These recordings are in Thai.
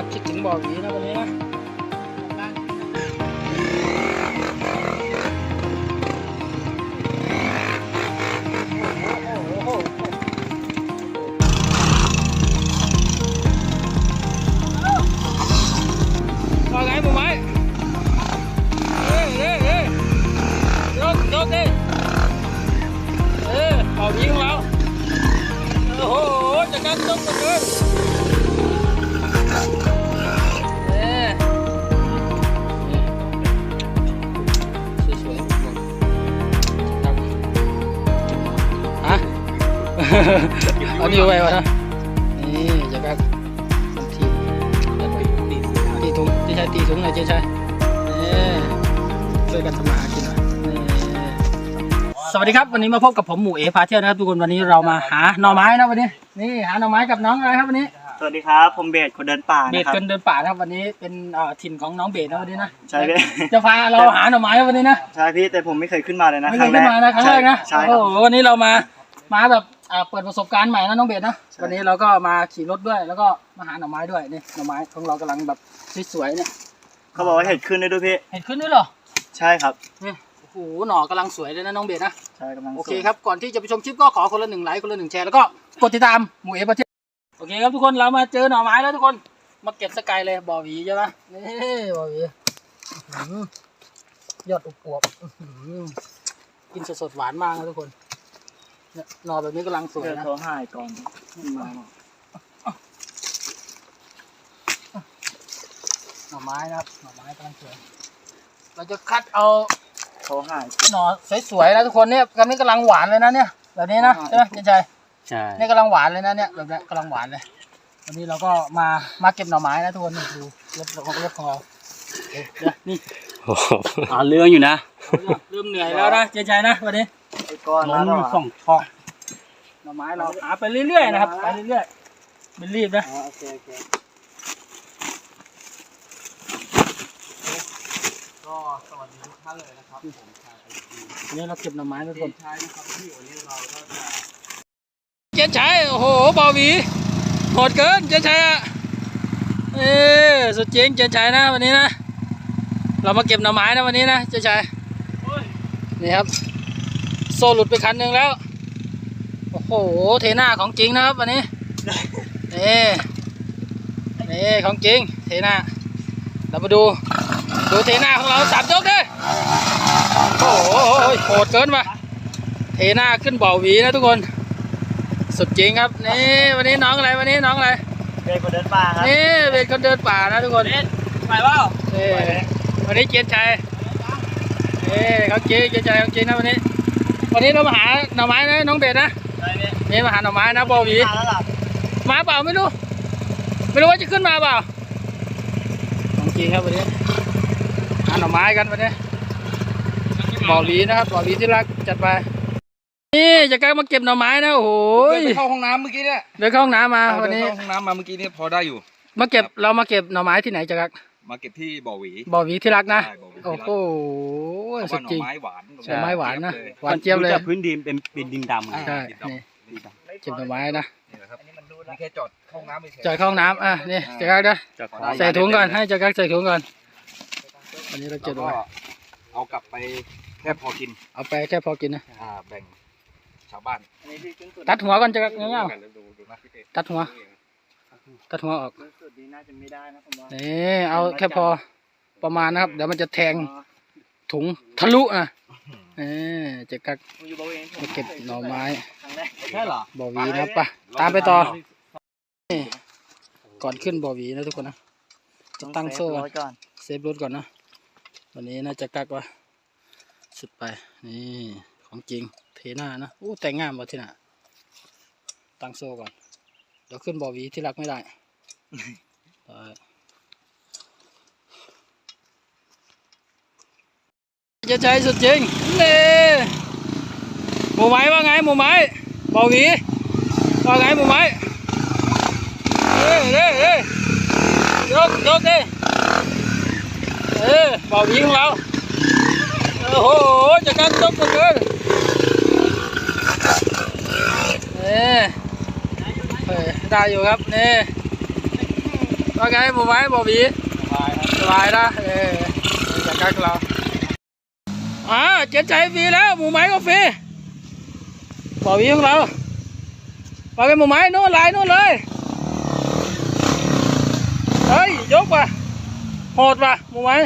กักคิดถึงบ่อหวีนะวันนี้ เอานิ้วไว้วะนะนี่จะกันทีตีถุงที่ใช้ตีถุงหน่อยเจ๊ชัยนี่ช่วยกันทำมาหากินหน่อยนี่สวัสดีครับวันนี้มาพบกับผมหมูเอพาเที่ยวนะครับทุกคนวันนี้เรามาหาหน่อไม้นะวันนี้ นี่หาหน่อไม้กับน้องอะไรครับวันนี้สวัสดีครับผมเบสคนเดินป่าเบนะสครับเกินเดินป่านะครับวันนี้เป็นเอ่อถิ่นของน้องเบสนะวันนี้นะใช่พี่จะพาเราหาหน่อไม้วันนี้นะใช่พี่แต่ผมไม่เคยขึ้นมาเลยนะไม่เคยขึ้นมานะครั้งแรกนะใช่คโอ้รับโหวันนี้เรามามาแบบ อ่าเปิดประสบการณ์ใหม่นะน้องเบสนะใช่ วันนี้เราก็มาขี่รถด้วย แล้วก็มาหาหน่อไม้ด้วยนี่หน่อไม้ของเรากำลังแบบสวยๆเนี่ยเขาบอกว่าเห็ดขึ้นได้ด้วยพี่ เห็นขึ้นด้วยเหรอใช่ครับ นี่โอ้โหหน่อกำลังสวยเลยนะน้องเบสนะ ใช่กำลังโอเคครับ ก่อนที่จะไปชมคลิปก็ขอคนละหนึ่งไลค์คนละหนึ่งแชร์แล้วก็กดติดตามหมูเอประเทศโอเคครับทุกคนเรามาเจอหน่อไม้แล้วทุกคนมาเก็บสกายเลยบ่อหวีใช่ไหมนี่บ่อหวีอื้อหือยอดอุบอวบอื้อหือกินสดๆหวานมากนะทุกคน เนี่ยหน่อแบบนี้กำลังสวยเดี๋ยวนะโทรหายก่อนมาหน่อไม้นะครับหน่อไม้กำลังสวย เราจะคัดเอาโทรหายหน่อสวยๆนะทุกคนเนี่ยกำลังกำลังหวานเลยนะเนี่ย แบบนี้นะใช่ไหมเจนชัยใช่นี่กำลังหวานเลยนะเนี่ยแบบเนี้ยกำลังหวานเลยวันนี้เราก็มามาเก็บหน่อไม้นะทุกคนนี่ดูรถของรถของเราเดี๋ยวนี่โอ้โหอ่าเรื่องอยู่นะเริ่มเหนื่อยแล้วนะเจนชัยนะวันนี้ ไอ้ก้อนล้นั้นนเหรอสองช่องหน่อไม้เราหาไปเรื่อยๆนะครับไปเรื่อยๆไม่รีบนะอ๋อโอเคโอเคก็สวัสดีทุกท่านเลยนะครับผมชายวันนี้เราเก็บหน่อไม้นะทุกคนชายนะครับที่วันนี้เราก็จะเจนชัยโอ้โหบอวีโหดเกินเจนชัยอะเออสุดจริงเจนชัยนะวันนี้นะเรามาเก็บหน่อไม้นะวันนี้นะเจนชัยนี่ครับ โซ่หลุดไปคันหนึ่งแล้ว โอ้โห เทน่าของจริงนะครับวันนี้ นี่นี่ของจริง เทน่าเรามาดู ดูเทน่าของเราสับยกดิโอ้โหโหดเกินว่ะเทน่าขึ้นเบาหวีนะทุกคน สุดจริงครับนี่วันนี้น้องอะไรวันนี้น้องอะไรเบสคนเดินป่าครับนี่เป็นคนเดินป่านะทุกคนไปเปล่านี่วันนี้เกียรติชัยนี่เขาจริงเกียรติชัยเขาจริงนะวันนี้ วันนี้เรามาหาหน่อไม้นะน้องเบสนะใช่พี่นี่มาหาหน่อไม้นะเบาหวีมาแล้วเหรอมาเปล่าไม่รู้ ไม่รู้ว่าจะขึ้นมาเปล่าของจริงครับวันนี้หาหน่อไม้กันวันนี้บ่อหวีนะครับบ่อหวีที่รักจัดไปนี่จะกล้ามาเก็บหน่อไม้นะโอ้โหเดินไปเข้าห้องน้ำเมื่อกี้เนี่ยเดินเข้าห้องน้ำมาเอาวันเดินนี้เข้าห้องน้ำมาเมื่อกี้เนี่ยพอได้อยู่ มาเก็บเรามาเก็บหน่อไม้ที่ไหนจะกัก มาเก็บที่บ่อหวีบ่อหวีที่รักนะใช่บ่อหวีที่โอ้รักโหเพราะสุว่าดหน่จริองไม้หวานใช่ ไม้หวานนะเลยหวานเจี๊ยบเลยดูจากพื้นดินเป็นเป็นดินดำไงใช่ดินดำนี่ดินดำเก็บหน่อไม้นะนี่แหละครับนี่แค่จอดเข้าห้องน้ำไปเฉยจอดเข้าห้องน้ำอะนี่จะกักนะจากใส่ถุงก่อนให้จะกักใส่ถุงก่อนวันนี้เราแล้เก็บวก็ไว้เอากลับไปแค่พอกินเอาไปแค่พอกินนะอ่าแบ่งชาวบ้านอันนี้พี่ขึ้นสุดตัดหัวก่อนจะกักเงี้ยดูดูดูนะพี่เต้ตัดหัว ตัดหัวออกขึ้นสุดนี้น่าจะไม่ได้นะผมว่านี่เอาแค่พอประมาณนะครับ เดี๋ยวมันจะแทงถุงทะลุนะเออจะกักผมอยู่บริเวณผมมาเก็บหน่อไม้ครั้งแรกใช่เหรอบ่อหวีนะครับไปตามไปต่อนี่ก่อนขึ้นบ่อหวีนะทุกคนนะจะตั้งโซ่ร้ก่อนอยก่อนเซฟรถก่อนนะวันนี้น่าจะกักว่าสุดไปนี่ของจริงเทหน้านะอู้แต่งงามว่ะที่น่ะตั้งโซ่ก่อน เดี๋ยวขึ้นบ่อหวีที่รักไม่ได้ได้จะใจสุดจริงนี่หมูไม้ว่าไงหมูไม้บ่อหวีว่าไงหมูไม้เอ้ยเอ้ยเอ้ยยกยกดิเออบ่าวหวีของเราโอ้โหจะกันตกกันเลยเออ เออได้อยู่ครับนี่ว่าไงหมูไม้บอบีสบายครับสบายนะเออจากกันเราอ่าเจ็ดใจฟรีแล้วหมูไม้ก็ฟรีบอบีของเราว่าไงหมูไม้นู่นลายนู่นเลยเฮ้ยยกว่ะโหดว่ะหมูไม้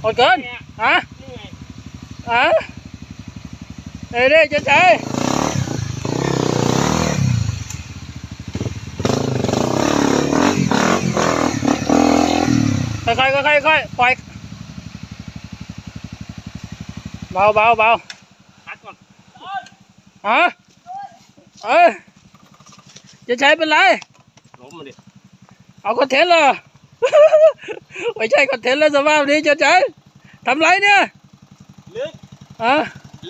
โหดเกินฮะฮะเอ้ยเด้เจ็ดใจ ค่อยๆค่อยๆค่อยๆปล่อย เบาเบาเบาพักก่อนฮะเออจะใช้เป็นไร ล้มมาดิ เอาคอนเทนต์เหรอ ไม่ใช่คอนเทนต์แล้วสภาพนี้จะใช้ทำไรเนี่ย ลื่นฮะ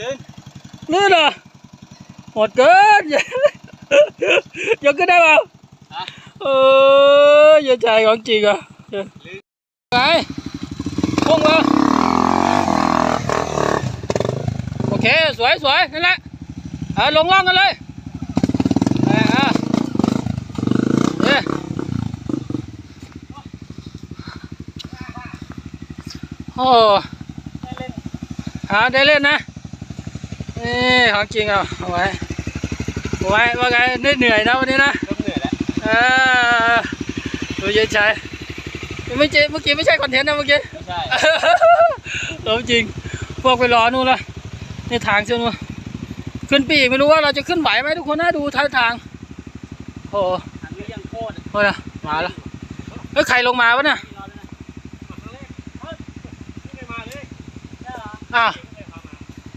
ลื่นลื่นเหรอ หมดเกิน ยกขึ้นได้เปล่าเอออย่าใจของจริงอะไง พุ่งมาโอเค สวยสวยนั่นแหละเออลงล่องกันเลยเออเออเอ๊ะโอ้หาได้เล่นนะนี่ของจริงอะเอาไว้เอาไว้ว่าไงเหนื่อยนะวันนี้นะเริ่มเหนื่อยแล้วเออดูเย็นใจไม่ใช่เมื่อกี้ไม่ใช่คอนเทนต์นะเมื่อกี้ไม่ ใช่เออจริง พวกไปรอนู่นละนี่ทางเชื่อนู่นขึ้นปีกไม่รู้ว่าเราจะขึ้นไหวไหมทุกคนนะดูทางทางโอ้โหทางนี้ยังโคตรโอ้ยนะมาแล้วเฮ้ยใครลงมาวะเนี่ยไม่มาเลยอะ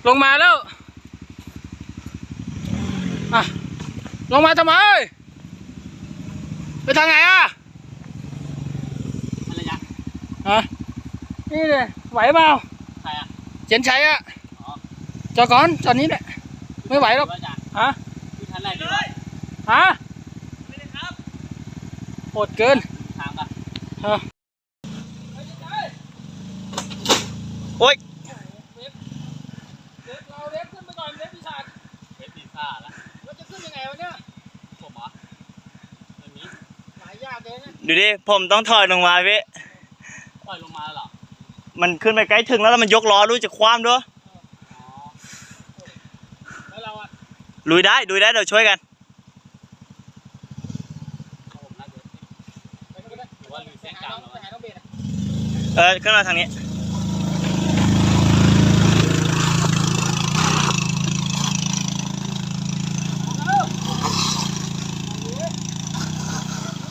ลงมาแล้วอะลงมาทำไมไปทางไหนอะ อะไรยะ ฮะ นี่เลยไหวเปล่าใครอะเจนชัยอะอ๋อจอดก่อนจอดนี้แหละไม่ไหวหรอกว่าจะฮะที่ทันไหนดีวะฮะไม่ได้ครับโหดเกินทางปะฮะโอ๊ยเด็กเราเด็กขึ้นไปก่อนเด็กพิชาเวทพิซซ่าละเราจะขึ้นยังไงวะเนี่ยผมเหรอไม่มีหลายยากเลยนะดูดิผมต้องถอยลงมาพี่ปล่อยลงมาแล้วเหรอ มันขึ้นไปใกล้ถึงแล้วแล้วมันยกล้อรู้จะคว้ามด้วยอ๋อแล้วเราอะลุยได้ลุยได้เดี๋ยวช่วยกันผมน่าจะไปก็ได้หรือว่าลืมเส้นหากลางน้องแล้วไปหาน้องเบสอะ เออขึ้นมาทางนี้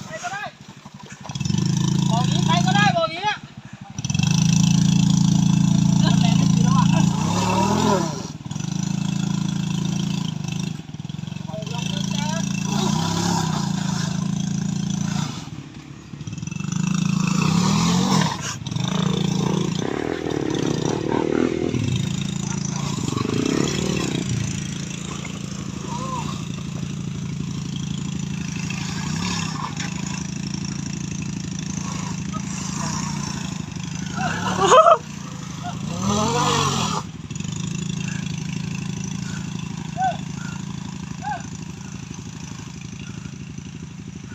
ใครก็ได้บอกนี้ใครก็ได้บอกนี้เนี่ย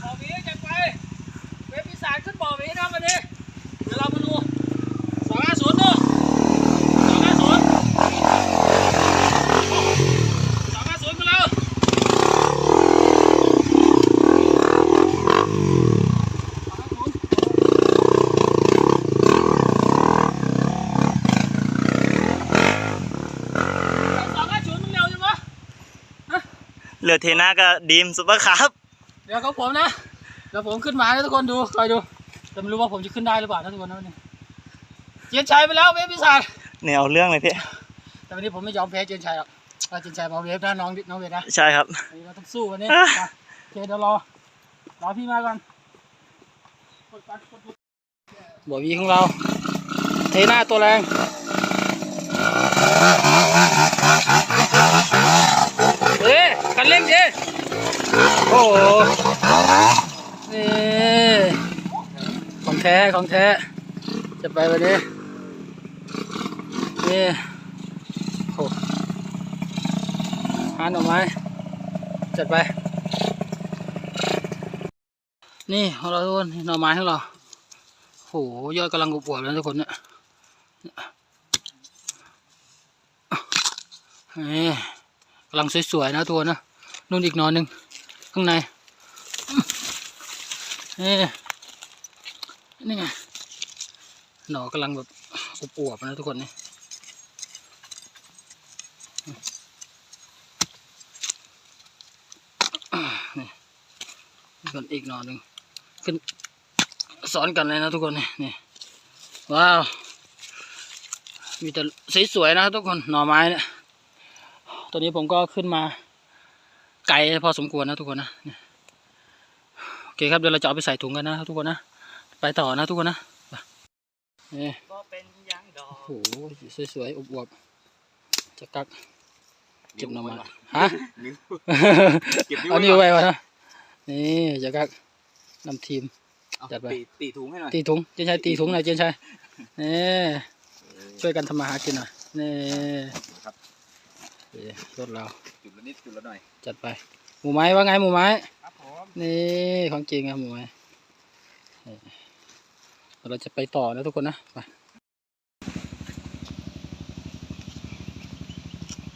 บอกนี้จะไปเว็บปีศาจขึ้นบอกนี้นะวันนี้เดี๋ยวเรามาดูสองห้าศูนย์ดูสองห้าศูนย์สองห้าศูนย์ของเราสองห้าศูนย์มันเร็วจังวะ เหลือเทน่ากับดีมซุปเปอร์ครับเดี๋ยวของผมนะ เดี๋ยวผมขึ้นมาให้ทุกคนดูคอยดู แต่ไม่รู้ว่าผมจะขึ้นได้หรือเปล่านะทุกคนนะวันนี้เจียนชัยไปแล้วเวฟพิศาจเนี่ยเอาเรื่องเลยพี่ แต่วันนี้ผมไม่ยอมแพ้เจียนชัยหรอกถ้าเจียนชัยมาเวฟนะน้องน้องเวฟนะใช่ครับวันนี้เราต้องสู้วันนี้อะมาโอเคเดี๋ยวรอ รอพี่มาก่อนบัววีของเรา เทหน้าตัวแรง เอ๊ะคันเร่งดิโอ้โห นี่ของแท้ของแท้ จะไปวันนี้ นี่โอ้หาหน่อไม้ จัดไป นี่ของเราทุกคนหน่อไม้ของเราโหยอดกำลังอวบๆแล้วทุกคนเนี่ยนี่กำลังสวยๆนะทุกคนะนู่นอีกหนอนหนึ่ง ข้างในนี่นี่ไงหนอกำลังแบบอวบๆนะทุกคนนี่นี่นี่กันอีกหนอนหนึ่งขึ้นซ้อนกันเลยนะทุกคนนี่นี่ว้าว มีแต่สวยๆนะทุกคนหน่อไม้เนี่ยตอนนี้ผมก็ขึ้นมา ไกลพอสมควรนะทุกคนนะนี่โอเคครับเดี๋ยวเราจะเอาไปใส่ถุงกันนะทุกคนนะไปต่อนะทุกคนนะไปนี่ก็เป็นยางดอกโอ้โหสวยๆอวบๆจะกักเก็บหน่อไม้ฮะนิ้วเก็บนิ้วเอาไว้นิ้วก่อนไว้วะนะนี่จะกักนำทีมเอาจัดไปตีตีถุงให้หน่อยตีถุงเจนชัยตีถุงหน่อยเจนชัยนี่ช่วยกันทำมาหากินหน่อยนี่ครับโอเครถเราจุด ละนิดจุดละหน่อย จัดไป หมูไม้ว่าไงหมูไม้ ครับผมนี่ของจริงครับหมูไม้นี่เราจะไปต่อนะทุกคนนะ ไป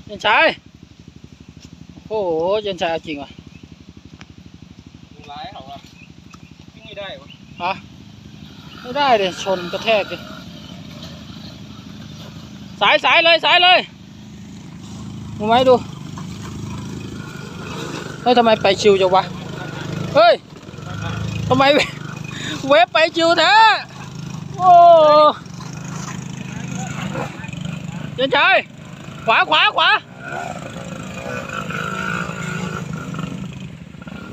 เจนชัยโอ้โหเจนชัยเอาจริงว่ะดูร้ายเขาอะวิ่งไม่ได้วะฮะไม่ได้เลยชนกระแทกเลยสายสายเลยสายเลยดูไหมดู เฮ้ยทำไมไปชิวจังวะ เฮ้ยทำไมเวฟไปชิวแท้โอ้เจนชัยขวาขวาขวา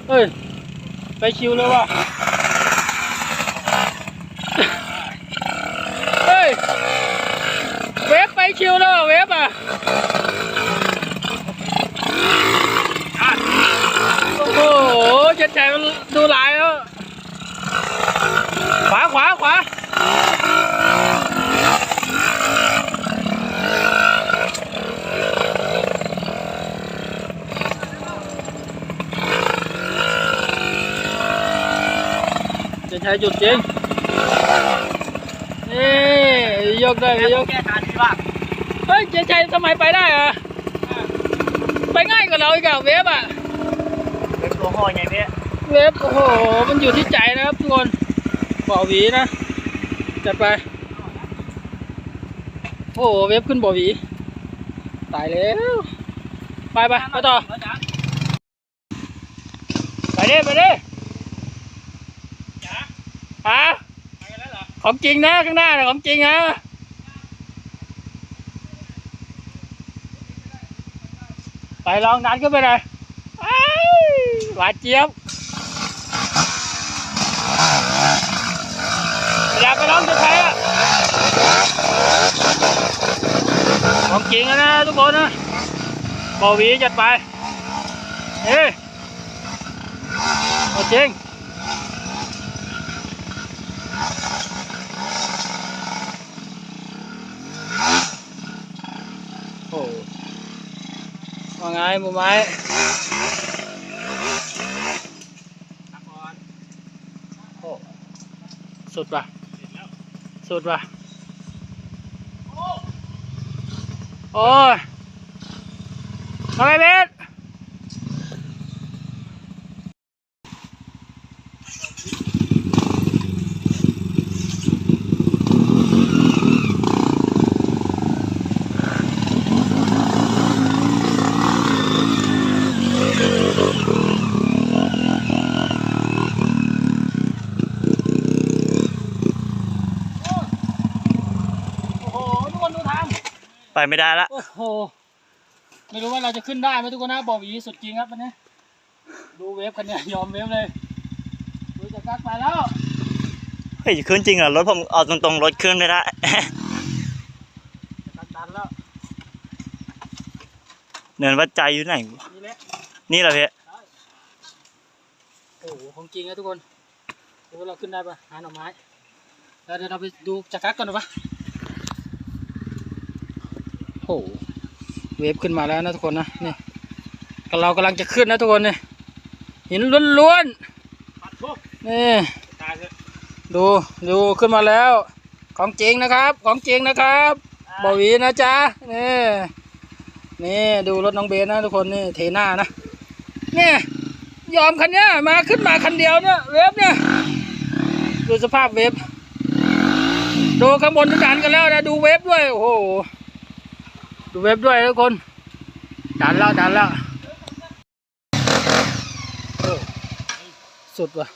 เฮ้ย ไปชิวเลยว่ะ เฮ้ย เวฟไปชิวแล้วเวฟอะโอ้โห เจ็ดใจมันดูหลายแล้ว ขวาขวาขวาเจ็ดใจจุดจริงนี่ยกได้ไหมยกแก้ทานดีว่าเฮ้ยเจ๊ชัยทำไมไปได้อะไปง่ายกว่าเราอีกอะเวฟอะ เป็นตัวห่อใหญ่เนี่ย เวฟโอ้โห มันอยู่ที่ใจนะครับทุกคนบ่อหวีนะ จัดไป โอ้โห เวฟขึ้นบ่อหวี ตายแล้ว ไปไปไปต่อ ไปดิไปดิฮะของจริงนะข้างหน้าน่ะของจริงนะไปลองดันขึ้นไปเลยอ้ายหวานเจี๊ยบ อยากไปลองจะใช้อะของจริงนะทุกคนนะบอวีจัดไปเฮ้ยเอาจริงโอ้ว่าไงหมูไม้โอ้สุดป่ะ สุดว่ะ โอ้ยทำไมเบสโอ้โห ทุกคนดูทาง ไปไม่ได้ละ โอ้โห ไม่รู้ว่าเราจะขึ้นได้ไหมทุกคนนะบอกหวีสุดจริงครับวันนี้ ดูเวฟคันเนี้ยยอมเวฟเลยดูจากกักไปแล้ว เฮ้ยจะขึ้นจริงเหรอรถผมออกตรงๆรถขึ้นไม่ได้จากกักดันแล้ว เนินวัดใจอยู่ไหนวะนี่แหละ นี่เหรอพี่โอ้โห ของจริงนะทุกคนดูว่าเราขึ้นได้ปะหาหน่อไม้แล้วเดี๋ยวเราไปดูจากกักก่อนนะปะโอ้โหเวฟขึ้นมาแล้วนะทุกคนนะนี่เรากำลังจะขึ้นนะทุกคนเนี่ยหินล้วนๆนี่ดูดูขึ้นมาแล้ว ของจริงนะครับ ของจริงนะครับบวีนะจ๊ะนี่นี่ดูรถน้องเบนนะทุกคนนี่เทหน้านะนี่ยอมคันเนี้ยมาขึ้นมาคันเดียวเนี่ยเวฟเนี่ยดูสภาพเวฟดูข้างบนดันกันแล้วนะดูเวฟด้วยโอ้โห ดูเวฟด้วยทุกคนดันแล้วดันแล้วโอ้สุดว่ะ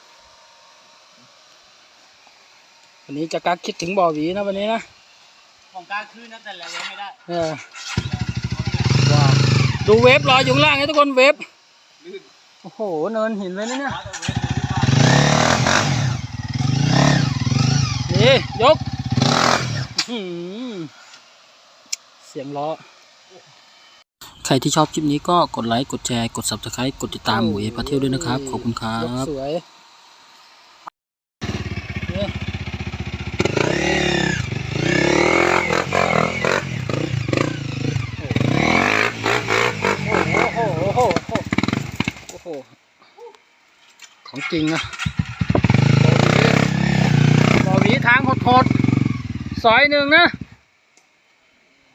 วันนี้จะกักคิดถึงบ่อหวีนะวันนี้นะของกลางคืนนะแต่ละเว้ไม่ได้เออว้าวดูเวฟลอยอยู่ข้างล่างนะทุกคนเวฟโอ้โหเนินหินเลยนะเนี่ยนี่ยกอื้อหือเสียงล้อ ใครที่ชอบคลิปนี้ก็กดไลค์ กดแชร์ กด subscribe กดติดตามหมูเอพาเที่ยวด้วยนะครับ ขอบคุณครัยกบสวยนี่โอ้โหโอ้โหโอ้โหโอ้โห ของจริงนะบ่อหวีทางโหดๆซอยหนึ่งนะโอ้โ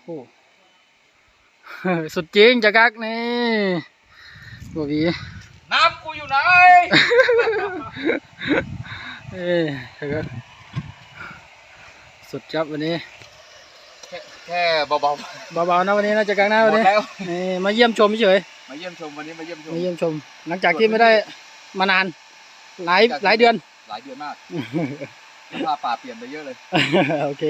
หสุดจริงจะกักนี่บ่อหวีน้ำกูอยู่ไหนเอ้ยครับสุดจับวันนี้ แค่แค่เบาเบาๆนะวันนี้นะจะกลางหน้าๆหวันมดนี้แล้วนี่มาเยี่ยมชมเฉยมาเยี่ยมชมวันนี้มาเยี่ยมชมมาเยี่ยมชม หลังจากที่ไม่ได้มานาน หลายหลายเดือน หลายเดือนมากสภาพป่าเปลี่ยนไปเยอะเลยโอเคครับ